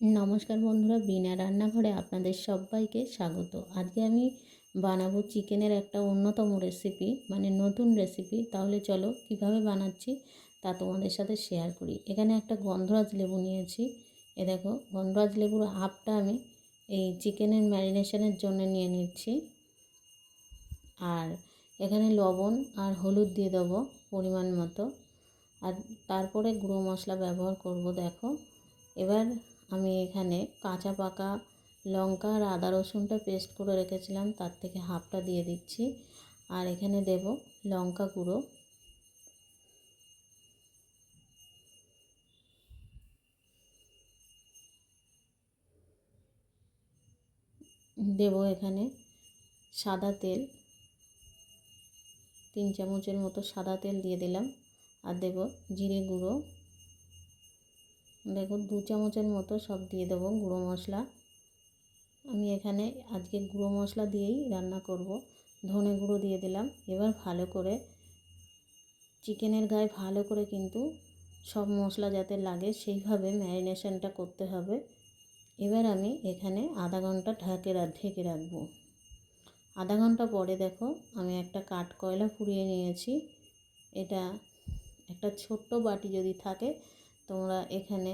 নমস্কার বন্ধুরা, বিনা রান্নাঘরে আপনাদের সবাইকে স্বাগত। আজকে আমি বানাবো চিকেনের একটা অন্যতম রেসিপি মানে নতুন রেসিপি তাহলে চলো কীভাবে বানাচ্ছি তা তোমাদের সাথে শেয়ার করি। এখানে একটা গন্ধরাজ লেবু নিয়েছি। এ দেখো, গন্ধরাজ লেবুর হাফটা আমি এই চিকেনের ম্যারিনেশনের জন্য নিয়ে নিচ্ছি। আর এখানে লবণ আর হলুদ দিয়ে দেবো পরিমাণ মতো। আর তারপরে গুঁড়ো মশলা ব্যবহার করব, দেখো। এবার আমি এখানে কাঁচা পাকা লঙ্কা আর আদা রসুনটা পেস্ট করে রেখেছিলাম, তার থেকে হাফটা দিয়ে দিচ্ছি। আর এখানে দেব লঙ্কা গুঁড়ো। দেব এখানে সাদা তেল। তিন চামচের মতো সাদা তেল দিয়ে দিলাম। আর দেব জিরে গুঁড়ো। দেখো দু চামচের মতো সব দিয়ে দেবো গুঁড়ো মশলা। আমি এখানে আজকে গুঁড়ো মশলা দিয়েই রান্না করব। ধনে গুঁড়ো দিয়ে দিলাম। এবার ভালো করে চিকেনের গায়ে ভালো করে কিন্তু সব মশলা যাতে লাগে, সেইভাবে ম্যারিনেশনটা করতে হবে। এবার আমি এখানে আধা ঘণ্টা ঢাকে ঢেকে রাখব। আধা ঘণ্টা পরে দেখো, আমি একটা কাঠ কয়লা পুড়িয়ে নিয়েছি। এটা একটা ছোট্ট বাটি যদি থাকে তোমরা এখানে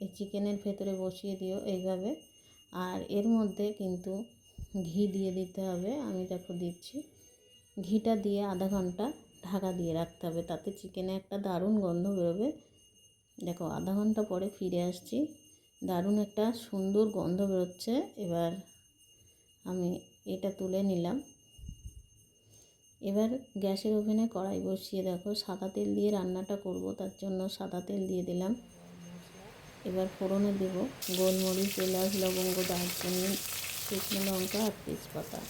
এই চিকেনের ভেতরে বসিয়ে দিও এইভাবে। আর এর মধ্যে কিন্তু ঘি দিয়ে দিতে হবে, আমি দেখো দিচ্ছি। ঘিটা দিয়ে আধা ঘণ্টা ঢাকা দিয়ে রাখতে হবে, তাতে চিকেনে একটা দারুণ গন্ধ বেরোবে। দেখো, আধা ঘণ্টা পরে ফিরে আসছি, দারুণ একটা সুন্দর গন্ধ বেরোচ্ছে। এবার আমি এটা তুলে নিলাম। এবার গ্যাসের ওভেনে কড়াই বসিয়ে দেখো, সাদা তেল দিয়ে রান্নাটা করব, তার জন্য সাদা তেল দিয়ে দিলাম। এবার ফোড়নে দেব গোলমরিচ, এলাচ, লবঙ্গ, দারচিনি, শুকনো লঙ্কা আর তেজপাতা।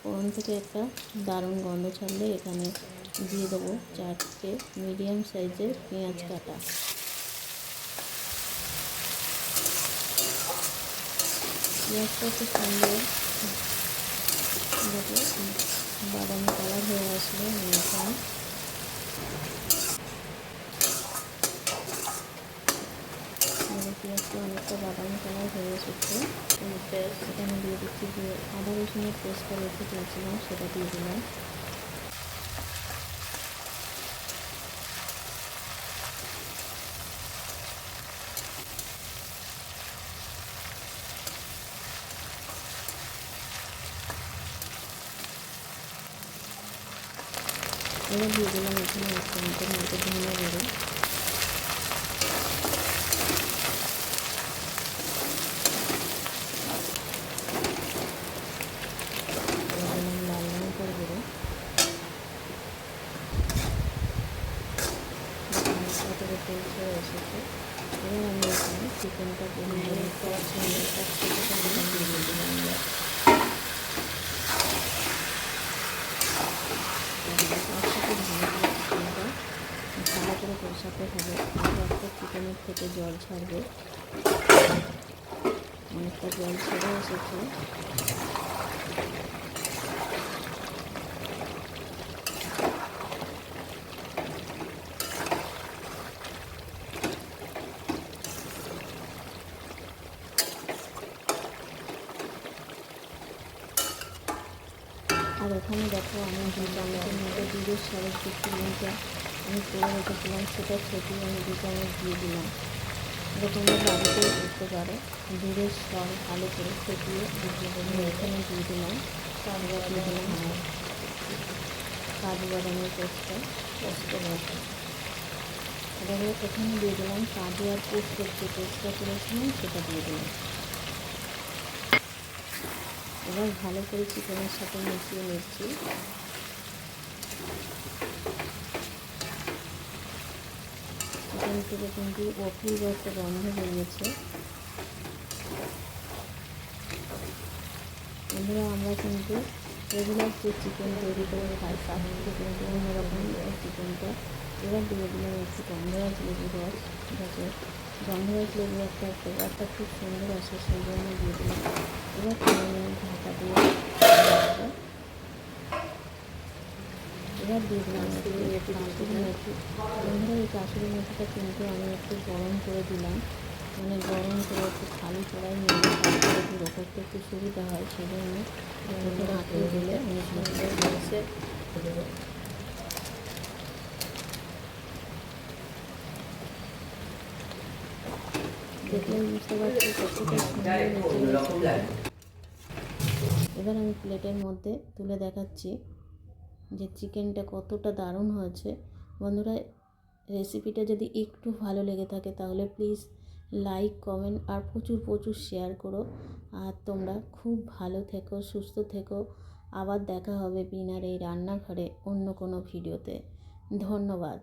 ফোড়ন থেকে একটা দারুণ গন্ধ ছাড়লে এখানে দিয়ে দেবো চারটে মিডিয়াম সাইজের পেঁয়াজ কাটা। পেঁয়াজটা খুব সুন্দর দেখো বাদামি কালার হয়ে আসবে এখানে। পেঁয়াজটা অনেকটা বাদামি কালার হয়ে এসেছে। এখানে দিয়ে দিচ্ছি যে আদা রসুনের পেস্টটা রেখে দিয়েছিলাম, সেটা দিয়ে দিলাম। এবার দিয়ে দিলাম এখানে এক চামচের মতো ধনে গুঁড়ো। তেল এসেছে। এবার আমি এখানে চিকেনটা দিয়ে দিলাম ভালো করে কষাতে হবে। একটা চিকেনের থেকে জল ছাড়বে। অনেকটা জল ছেড়ে এসেছে। আর ওখানে দেখো আমি দু চামচের দুধের সরস একটু লঙ্কা আমি করে রেখেছিলাম সেটা ছেটে আমি দু চামচ দিয়ে দিলাম। এটা তোমরা বাড়িতেও করতে পারো। দুধের সর ভালো করে ফেটিয়ে আমি এখানে দিয়ে দিলাম। তারপর দিয়ে দিলাম আমার কাজু বাদামের পেস্টটা পোস্ত মতো এবারে প্রথমে দিয়ে দিলাম কাজু আর পোস্তর যে পেস্টটা করেছিলাম সেটা দিয়ে দিলাম। এবার ভালো করে চিকেনের সাথে মিশিয়ে নিচ্ছি। চিকেন থেকে কিন্তু অপূর্ব একটা গন্ধ বেরিয়েছে বন্ধুরা আমরা কিন্তু রেগুলার যে চিকেন তৈরি করে খাই তার থেকে কিন্তু অন্যরকম চিকেনটা এবার দিয়ে দিলাম একটু গন্ধরাজ লেবুর রস, ঠিক আছে? গন্ধরাজ লেবু একটা ফ্লেভারটা খুব সুন্দর আসে সেই জন্য দিয়ে দিলাম। এবার ঢাকা দিয়ে এবার দিয়ে দিলাম কাসুরি মেথি বন্ধুরা, এই কাসুরি মেথিটা কিন্তু আমি একটু গরম করে দিলাম। মানে গরম করে একটু খালি কড়াই নিয়ে গুঁড়ো একটু সুবিধা হয় সেই জন্য হাতে দিলে অনেক সুন্দর হয়েছে বুঝতে পারছি এবার আমি প্লেটের মধ্যে তুলে দেখাচ্ছি। যে চিকেনটা কতটা দারুণ হয়েছে। বন্ধুরা, রেসিপিটা যদি একটু ভালো লেগে থাকে, তাহলে প্লিজ লাইক, কমেন্ট আর প্রচুর প্রচুর শেয়ার করো। আর তোমরা খুব ভালো থেকো, সুস্থ থেকো। আবার দেখা হবে বিনার এই রান্নাঘরে অন্য কোনো ভিডিওতে। ধন্যবাদ।